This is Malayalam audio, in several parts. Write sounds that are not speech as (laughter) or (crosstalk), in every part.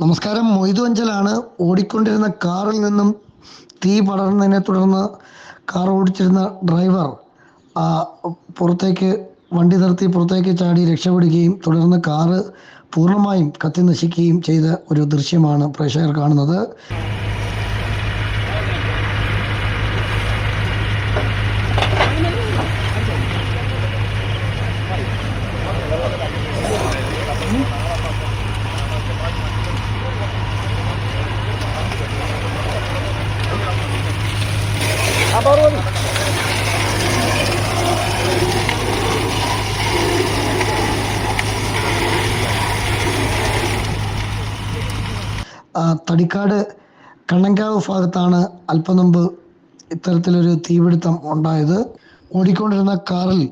നമസ്കാരം. മൊയ്തു അഞ്ചലാണ്. ഓടിക്കൊണ്ടിരുന്ന കാറിൽ നിന്നും തീ പടർന്നതിനെ തുടർന്ന് കാർ ഓടിച്ചിരുന്ന ഡ്രൈവർ പുറത്തേക്ക് വണ്ടി നിർത്തി പുറത്തേക്ക് ചാടി രക്ഷപ്പെടുകയും തുടർന്ന് കാറ് പൂർണമായും കത്തി നശിക്കുകയും ചെയ്ത ഒരു ദൃശ്യമാണ് പ്രേക്ഷകർ കാണുന്നത്. ആ, തടിക്കാട് കണ്ണങ്കാവ് ഭാഗത്താണ് അല്പം മുമ്പ് ഇത്തരത്തിലൊരു തീപിടുത്തം ഉണ്ടായത്. ഓടിക്കൊണ്ടിരുന്ന കാറിൽ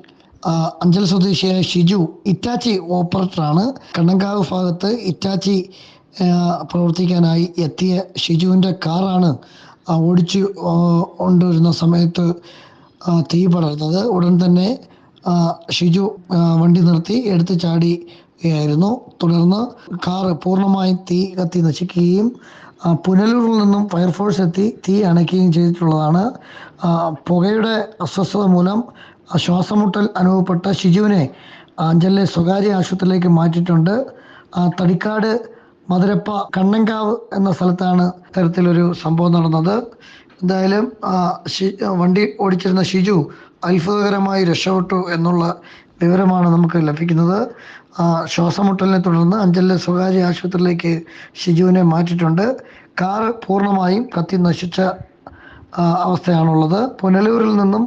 അഞ്ചൽ സ്വദേശിയായ ഷിജു ഇറ്റാച്ചി ഓപ്പറേറ്ററാണ്. കണ്ണങ്കാവ് ഭാഗത്ത് ഇറ്റാച്ചി പ്രവർത്തിക്കാനായി എത്തിയ ഷിജുവിന്റെ കാറാണ് ഓടിച്ചു കൊണ്ടുവരുന്ന സമയത്ത് തീ പടർന്നത് ഉടൻ തന്നെ ഷിജു വണ്ടി നിർത്തി എടുത്ത് ചാടിയായിരുന്നു. തുടർന്ന് കാറ് പൂർണമായും തീ കത്തി നശിക്കുകയും പുനലൂരിൽ നിന്നും ഫയർഫോഴ്സ് എത്തി തീ അണയ്ക്കുകയും ചെയ്തിട്ടുള്ളതാണ്. പുകയുടെ അസ്വസ്ഥത മൂലം ശ്വാസമുട്ടൽ അനുഭവപ്പെട്ട ഷിജുവിനെ അഞ്ചലിലെ സ്വകാര്യ ആശുപത്രിയിലേക്ക് മാറ്റിയിട്ടുണ്ട്. തടിക്കാട് മധുരപ്പ കണ്ണങ്കാവ് എന്ന സ്ഥലത്താണ് ഇത്തരത്തിലൊരു സംഭവം നടന്നത്. എന്തായാലും വണ്ടി ഓടിച്ചിരുന്ന ഷിജു അത്ഭുതകരമായി രക്ഷപ്പെട്ടു എന്നുള്ള വിവരമാണ് നമുക്ക് ലഭിക്കുന്നത്. ശ്വാസമുട്ടലിനെ തുടർന്ന് അഞ്ചലിലെ സ്വകാര്യ ആശുപത്രിയിലേക്ക് ഷിജുവിനെ മാറ്റിയിട്ടുണ്ട്. കാർ പൂർണമായും കത്തി നശിച്ച അവസ്ഥയാണുള്ളത്. പുനലൂരിൽ നിന്നും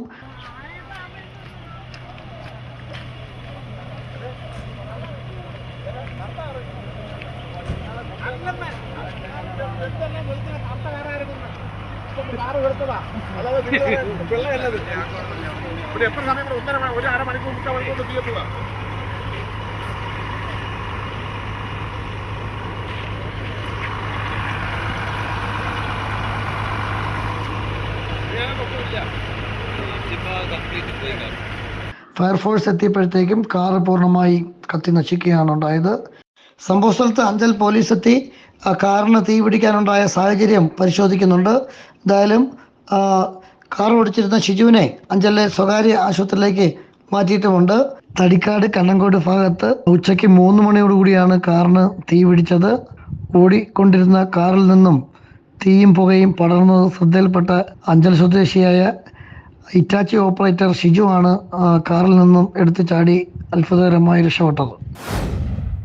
കാറ് എടുത്തതാ അല്ലാതെ (laughs) പിള്ളയല്ലത് ഒരു എത്ര സമയം ഒന്നര മുക്കാൽ മണിക്കൂർ തീർത്തതാ ഫയർഫോഴ്സ് എത്തിയപ്പോഴത്തേക്കും കാർ പൂർണമായി കത്തി നശിക്കുകയാണ് ഉണ്ടായത്. സംഭവ സ്ഥലത്ത് അഞ്ചൽ പോലീസ് എത്തി. ആ കാറിന് തീ പിടിക്കാനുണ്ടായ സാഹചര്യം പരിശോധിക്കുന്നുണ്ട്. എന്തായാലും കാർ ഓടിച്ചിരുന്ന ഷിജുവിനെ അഞ്ചലിലെ സ്വകാര്യ ആശുപത്രിയിലേക്ക് മാറ്റിയിട്ടുമുണ്ട്. തടിക്കാട് കണ്ണങ്കോട് ഭാഗത്ത് ഉച്ചയ്ക്ക് മൂന്ന് മണിയോടുകൂടിയാണ് കാറിന് തീ പിടിച്ചത്. ഓടിക്കൊണ്ടിരുന്ന കാറിൽ നിന്നും തീയും പുകയും പടർന്നത് ശ്രദ്ധയിൽപ്പെട്ട അഞ്ചൽ സ്വദേശിയായ ഇറ്റാച്ചി ഓപ്പറേറ്റർ ഷിജു ആണ് കാറിൽ നിന്നും എടുത്തു ചാടി അത്ഭുതകരമായി രക്ഷപ്പെട്ടത്.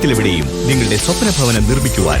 കേരളത്തിലെവിടെയും നിങ്ങളുടെ സ്വപ്ന ഭവനം നിർമ്മിക്കുവാൻ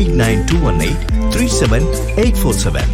eight nine two one eight three seven eight four seven.